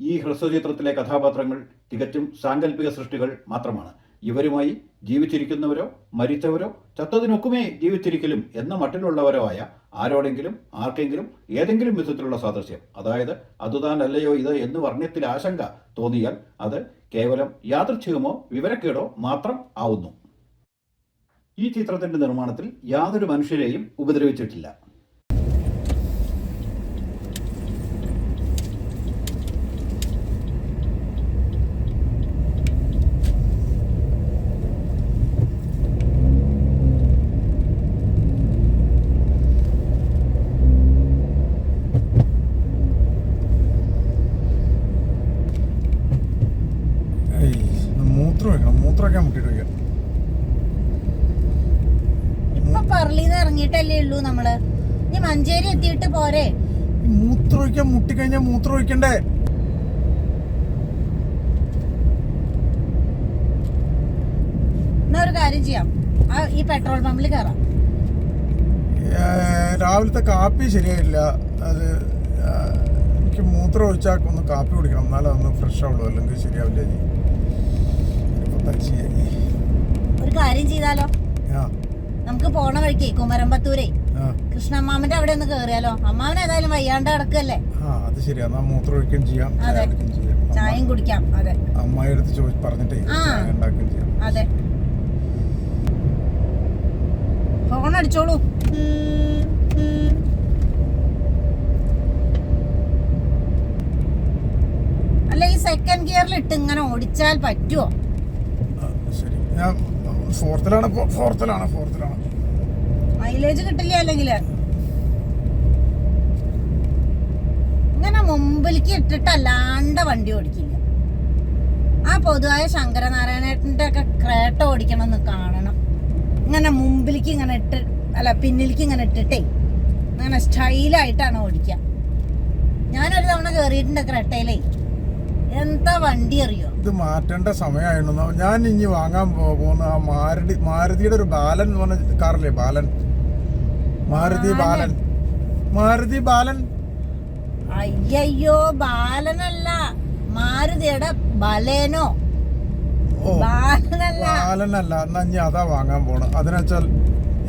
ഈ ഹ്രസ്വചിത്രത്തിലെ കഥാപാത്രങ്ങൾ തികച്ചും സാങ്കല്പിക സൃഷ്ടികൾ മാത്രമാണ്. ഇവരുമായി ജീവിച്ചിരിക്കുന്നവരോ മരിച്ചവരോ ചത്തതിനൊക്കുമേ ജീവിച്ചിരിക്കലും എന്ന മട്ടിലുള്ളവരോ ആയ ആരോടെങ്കിലും ആർക്കെങ്കിലും ഏതെങ്കിലും വിധത്തിലുള്ള സാദൃശ്യം അതായത് അതുതാനല്ലയോ ഇത് എന്ന് വർണത്തിൽ ആശങ്ക തോന്നിയാൽ അത് കേവലം യാദൃച്ഛികമോ വിവരക്കേടോ മാത്രം ആവുന്നു. ഈ ചിത്രത്തിന്റെ നിർമ്മാണത്തിൽ യാതൊരു മനുഷ്യരെയും ഉപദ്രവിച്ചിട്ടില്ല. പറളിന്ന് ഇറങ്ങിയിട്ടല്ലേ ഉള്ളൂ നമ്മൾ. ഇനി മഞ്ചേരി എത്തിയിട്ട് പോരെ. മൂത്രമൊഴിക്കാൻ മുട്ടിക്കഴിഞ്ഞാൽ മൂത്രം ഒഴിക്കണ്ടേ? എന്നാ ഒരു കാര്യം ചെയ്യാം. ആ ഈ പെട്രോൾ പമ്പിൽ കയറാം രാവിലത്തെ കാപ്പി ശരിയായില്ല. അത് എനിക്ക് മൂത്രം ഒഴിച്ചാൽ ഒന്ന് കാപ്പി കുടിക്കണം. എന്നാലേ ഒന്ന് ഫ്രഷ് ആവുള്ളൂ. അല്ലെങ്കിൽ ശരിയാവില്ല? ഒരു കാര്യം ചെയ്താലോ? ആ. നമുക്ക് പോണ വഴിക്ക് കുമരമ്പത്തൂരേ. കൃഷ്ണമ്മാമന്റെ അവിടെ ഒന്ന് കേറിയാലോ? അമ്മാവൻ ഏതായാലും വയ്യാണ്ട് കിടക്കല്ലേ? അത് ശരിയാ മൂത്രം ചെയ്യാം. ചായയും. കുടിക്കാം. അതെ. അമ്മായി അടുത്ത് ചോദിച്ച് പറഞ്ഞിട്ടേ ചെയ്യാം. അതെ. ഫോൺ അടിച്ചോളൂ. അല്ല ഈ സെക്കൻഡ് ഗിയറിൽ ഇട്ട് ഇങ്ങനെ ഓടിച്ചാൽ പറ്റുമോ ശരി. ഞാൻ ഫോർത്തിലാണ് ഫോർത്തിലാണ് ഫോർത്തിലാണ്. മൈലേജ് കിട്ടില്ല അല്ലെങ്കിൽ? ഇങ്ങനെ മുമ്പിലേക്ക് ഇട്ടിട്ട് അല്ലാണ്ട് വണ്ടി ഓടിക്കില്ല. ആ പൊതുവായ ശങ്കരനാരായണേട്ടന്റെ ഒക്കെ ക്രേട്ട ഓടിക്കണം എന്ന് കാണണം. ഇങ്ങനെ മുമ്പിലേക്ക് ഇങ്ങനെ ഇട്ട് അല്ല പിന്നിലേക്ക് ഇങ്ങനെ ഇട്ടിട്ടേ അങ്ങനെ സ്റ്റൈലായിട്ടാണ് ഓടിക്കുക. ഞാനൊരു തവണ കയറിയിട്ടുണ്ട് ക്രേട്ടയിലേ. എന്താ വണ്ടി അറിയോ? ഇത് മാറ്റേണ്ട സമയമായിരുന്നു. ഞാൻ ഇനി വാങ്ങാൻ പോകുന്ന ആ മാരുതി മാരുതിയുടെ ഒരു ബാലൻ എന്ന് പറഞ്ഞ കാറില്ലേ ബാലൻ? മാരുതി ബാലൻ. മാരുതി ബാലൻ. അയ്യോ ബാലനല്ല. മാരുതിയുടെ ബലേനോ? ബാലനല്ല. ബാലനല്ല. എന്നാ ഇനി അതാ വാങ്ങാൻ പോണം. അതിനെച്ചാൽ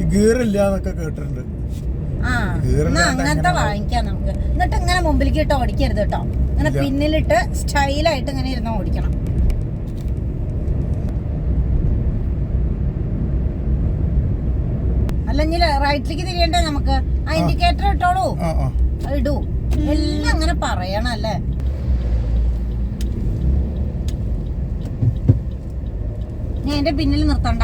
ഈ ഗീറില്ല എന്നൊക്കെ കേട്ടിട്ടുണ്ട് അങ്ങനത്തെ വാങ്ങിക്കാം നമുക്ക്. എന്നിട്ട് ഇങ്ങനെ മുമ്പിലേക്ക് ഇട്ട് ഓടിക്കരുത് കേട്ടോ. ഇങ്ങനെ പിന്നിലിട്ട് സ്റ്റൈലായിട്ട് ഇങ്ങനെ ഇരുന്ന് ഓടിക്കണം. അല്ലെങ്കിൽ റൈറ്റിലേക്ക് തിരിയണ്ടേ നമുക്ക്? ആ ഇൻഡിക്കേറ്റർ ഇട്ടോളൂ. ഇടൂ. എല്ലാം അങ്ങനെ പറയണം അല്ലേ? ഞാൻ എന്റെ പിന്നിൽ നിർത്തണ്ട.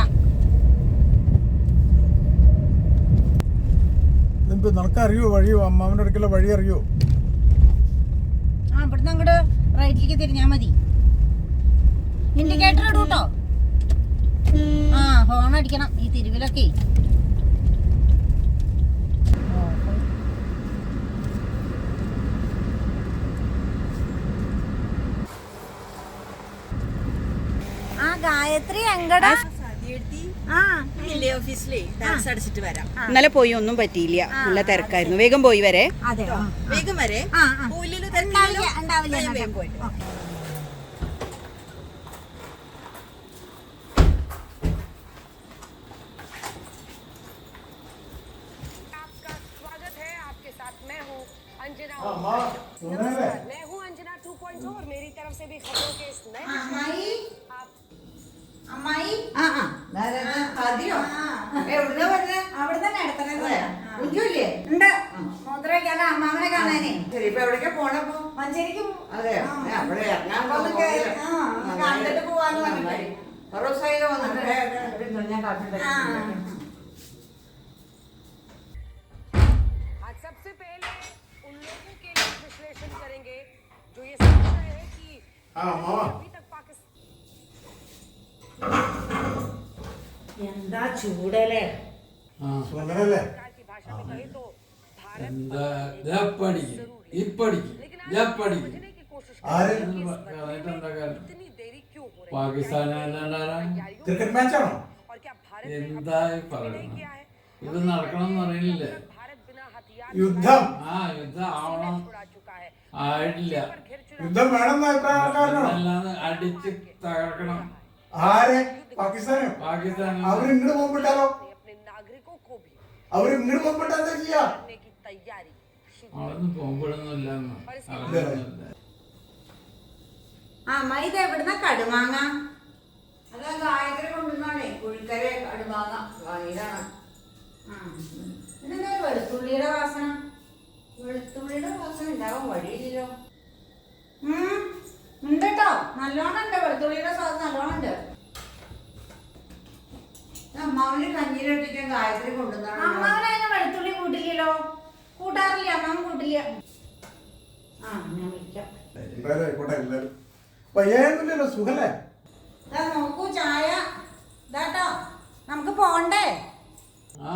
നിനക്കറിയോ വഴിയോ? അമ്മാവന്റെ അടുക്കല വഴി അറിയോ? ഇവിടുന്ന് അങ്ങോട്ട് റൈറ്റിലേക്ക് തിരിഞ്ഞാ മതി. ഇൻഡിക്കേറ്റർ ഇടും കേട്ടോ ആ ഹോൺ അടിക്കണം ഈ തിരുവിലൊക്കെ. ആ ഗായത്രി എങ്കടാ? ഇന്നലെ പോയി ഒന്നും പറ്റിയില്ല. നല്ല തിരക്കായിരുന്നു. വേഗം പോയി വരെ. അതെ ആ. വേഗം വരെ. ഉണ്ടാവില്ല ഉണ്ടാവില്ല വേഗം ഉണ്ടാവില്ല. പോയിട്ട് ആ. आपका स्वागत है आपके साथ मैं हूँ अंजना नमस्कार मैं हूँ अंजना 2.0 और मेरी तरफ से भी खबरों के इस नए അമ്മായി आप അമ്മായി ആ ആ അതെയോ എവിടുന്ന പറഞ്ഞ അവിടെ തന്നെ അടുത്തന്നെ ഉജ്ജല്ലേ ഉണ്ട് മുദ്രയ്ക്കല്ല അമ്മാവനെ കാണാനേ ശരി ഇപ്പൊ എവിടേക്കാ പോണപ്പോ മഞ്ചേരിക്ക് പോ- അതെ ആ. ഞാൻ അവിടെ ഇറങ്ങാൻ ഒന്ന് കേറി- ആ, ഒന്ന് കണ്ടിട്ട് പോവാന്ന് പറഞ്ഞിട്ട്. ഫറോസായില് വന്നിട്ട് ഞാൻ കാപ്പി ആ. ഉണ്ടാക്കി. आज सबसे पहले उन लोगों के लिए विश्लेषण करेंगे जो ये समझ रहे हैं कि ആ അമ്മാവ अभी तक पाकिस्तान എന്താ ചൂടല്ലേ സുന്ദരല്ലേ இந்த எப்படி இப்படி எப்படி ക്രിക്കറ്റ് മാച്ചാണോ എന്തായി പറയണം ഇത് നടക്കണം എന്ന് അറിയില്ലേ യുദ്ധം. ആ യുദ്ധം ആവണം. ആയിട്ടില്ല. യുദ്ധം വേണം? അല്ലാതെ അടിച്ച് തകർക്കണം. ആരെ? പാകിസ്ഥാനെ? പാകിസ്ഥാൻ അവർ ഇങ്ങോട്ട് പോകുമ്പോട്ടാലോ അവർ ഇങ്ങോട്ട് പോകുമ്പോട്ട് എന്താ ചെയ്യാ? ആ മൈദ എവിടുന്ന കടുമാങ്ങ? അതാ ഗായകരെ കൊണ്ടുവന്നാണേ കുഴിക്കരെ കടുമാങ്ങ വാങ്ങിയതാണ്. പിന്നെന്താ വെളുത്തുള്ളിയുടെ വാസന? വെളുത്തുള്ളിയുടെ വാസന ഉണ്ടാവാൻ വഴിയില്ലല്ലോ. ഉണ്ടട്ടോ. നല്ലോണം ഉണ്ട് വെളുത്തുള്ളിയുടെ സ്വാദ് നല്ലോണം ഉണ്ട്. അമ്മാവിന് കഞ്ഞിയിലൊട്ടിക്കാൻ ഗായത്രി കൊണ്ടുവന്നാണ് അമ്മാവനതിന് വെളുത്തുള്ളി കൂട്ടില്ലല്ലോ. കൂട്ടാറില്ല അമ്മാവൻ കൂട്ടില്ല. ആ ഞാൻ വിളിക്കാം. എന്തായാലും ആയിക്കോട്ടെ എല്ലാരും. വയ്യായൊന്നുമില്ലല്ലോ സുഖല്ലേ? ദാ നോക്കൂ ചായ. ഇതാട്ടോ നമുക്ക് പോണ്ടേ? ആ.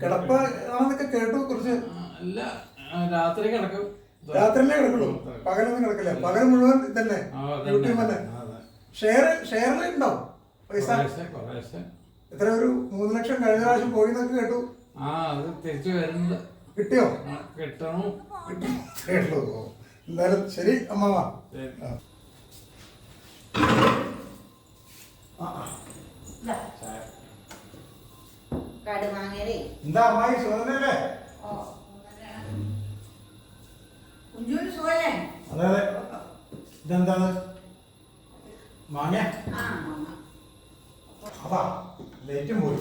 കിടപ്പ് ആണെന്നൊക്കെ കേട്ടു കുറച്ച്. അല്ല ആ, രാത്രി കിടക്കും. രാത്രിയിലേ കിടക്കുള്ളൂ? പകലൊന്നും കിടക്കില്ല. പകൽ മുഴുവൻ ആ, അതന്നെ. തന്നെ. അതെ. ഷെയർ ഷെയറിലുണ്ടോ പൈസ? കുറേശ്ശെ, കുറേശ്ശെ. എത്ര ഒരു മൂന്ന് ലക്ഷം കഴിഞ്ഞ പ്രാവശ്യം പോയി എന്നൊക്കെ കേട്ടു. ആ അത് തിരിച്ചു വരുന്നത്. കിട്ടിയോ? കിട്ടണു. കിട്ടി. എന്തായാലും ശരി അമ്മാവാ. എന്താ അമ്മായി സുഖല്ലേ? അതെ അതെ. ഇതെന്താണ്? മാങ്ങ? ആ അതാ. ലൈറ്റും പോയി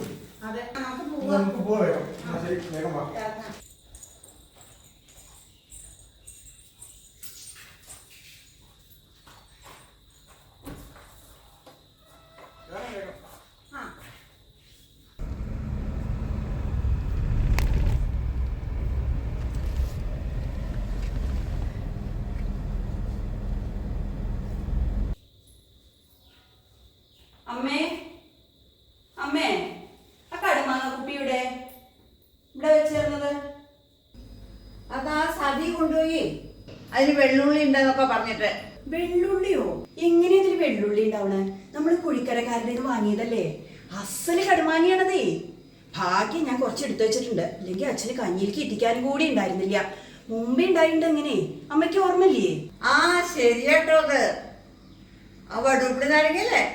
നമുക്ക് ഇനി പോവാം. നമുക്ക് പോവാം ശരി വേഗം വാ ഇറങ്ങാം. ആ അമ്മേ അമ്മേ ആ കടുമാങ്ങ കുപ്പിയുടെ ഇവിടെ വെച്ചിരുന്നത് അതാ സതി കൊണ്ടുപോയി. അതിന് വെള്ളുള്ളി ഉണ്ടെന്നൊക്കെ പറഞ്ഞിട്ട്. വെള്ളുള്ളിയോ? എങ്ങനെയാ ഇതിൽ വെള്ളുള്ളി ഉണ്ടാവണേ? നമ്മൾ കുഴിക്കരക്കാരുടെ ഇത് വാങ്ങിയതല്ലേ? അസൽ കടുമാനിയാണതേ. ഭാഗ്യം ഞാൻ കുറച്ച് എടുത്തു വെച്ചിട്ടുണ്ട്. അല്ലെങ്കിൽ അച്ഛന് കഞ്ഞിയിലേക്ക് ഇരിക്കാനും കൂടി ഉണ്ടായിരുന്നില്ല. മുമ്പേ ഉണ്ടായിട്ടുണ്ട് എങ്ങനെ? അമ്മയ്ക്ക് ഓർമ്മയില്ലേ? ആ ശരിയാട്ടോ അത്.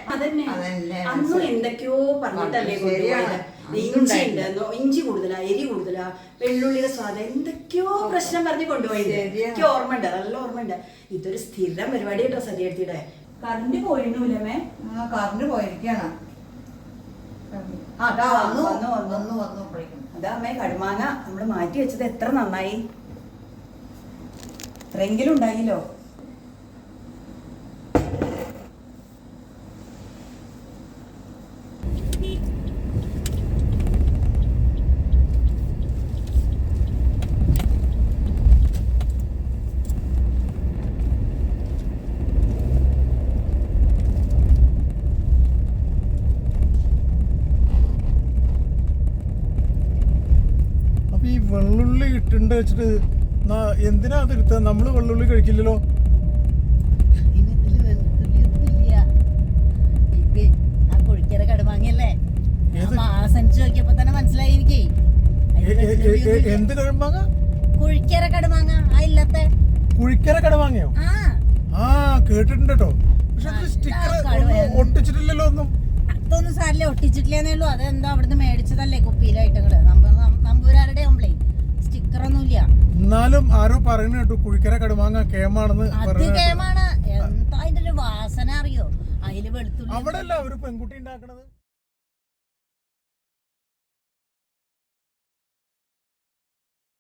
അതന്നെ. അന്നും. എന്തൊക്കെയോ പറഞ്ഞിട്ടല്ലേ ശരിയാണ്. കൊണ്ടുപോയത് ഇഞ്ചി ഉണ്ടെന്നോ ഇഞ്ചി കൂടുതലാ എരി കൂടുതലാ വെള്ളുള്ളിയുടെ സ്വാദം. എന്തൊക്കെയോ പ്രശ്നം പറഞ്ഞ് കൊണ്ടുപോയി എനിക്ക് ഓർമ്മ ഉണ്ട് നല്ല ഓർമ്മ ഉണ്ട് ഇതൊരു സ്ഥിരം പരിപാടി കേട്ടോ സരിയെടുത്തിടെ കറണ്ട് പോയിരുന്നൂലമേ കറണ്ട് പോയിരിക്കാണ്. അതാ വന്നു വന്നു, വന്നു. അതാ അമ്മേ കടുമാങ്ങ നമ്മൾ മാറ്റി വെച്ചത് എത്ര നന്നായി. എത്രയെങ്കിലും ഉണ്ടായില്ലോ അപ്പൊ ഈ വെള്ളുള്ളി ഇട്ടുണ്ട് വെച്ചിട്ട് എന്തിനാ അതിരുത്ത? നമ്മൾ വെള്ളുള്ളി കഴിക്കില്ലല്ലോ. എന്ത് കടുമാങ്ങ കുഴിക്കര കടുമാങ്ങ ആ ഇല്ലത്തെ. കുഴിക്കര കടുമാങ്ങയോ ആ. കേട്ടിട്ടുണ്ട്? കേട്ടോ പക്ഷെ അത് നല്ല സ്റ്റിക്കർ കടുവയാണ്. ഒട്ടിച്ചിട്ടില്ലല്ലോ ഒന്നും. അതൊന്നും സാരില്ല ഒട്ടിച്ചിട്ടില്ലേന്നേ ഉള്ളൂ. അതെന്തോ അവിടുന്ന് മേടിച്ചതല്ലേ കുപ്പിയിലായിട്ട് നിങ്ങൾ എന്നാലും ആരോ പറയുന്നു കേട്ടു കുഴിക്കര കടുമാങ്ങ കേമാണെന്ന്. കേമാണ്. എന്താ വാസന അറിയോ? അതിൽ വെളുത്തുള്ളി അവിടെ അല്ല ഒരു പെൺകുട്ടി ഉണ്ടാക്കണത്?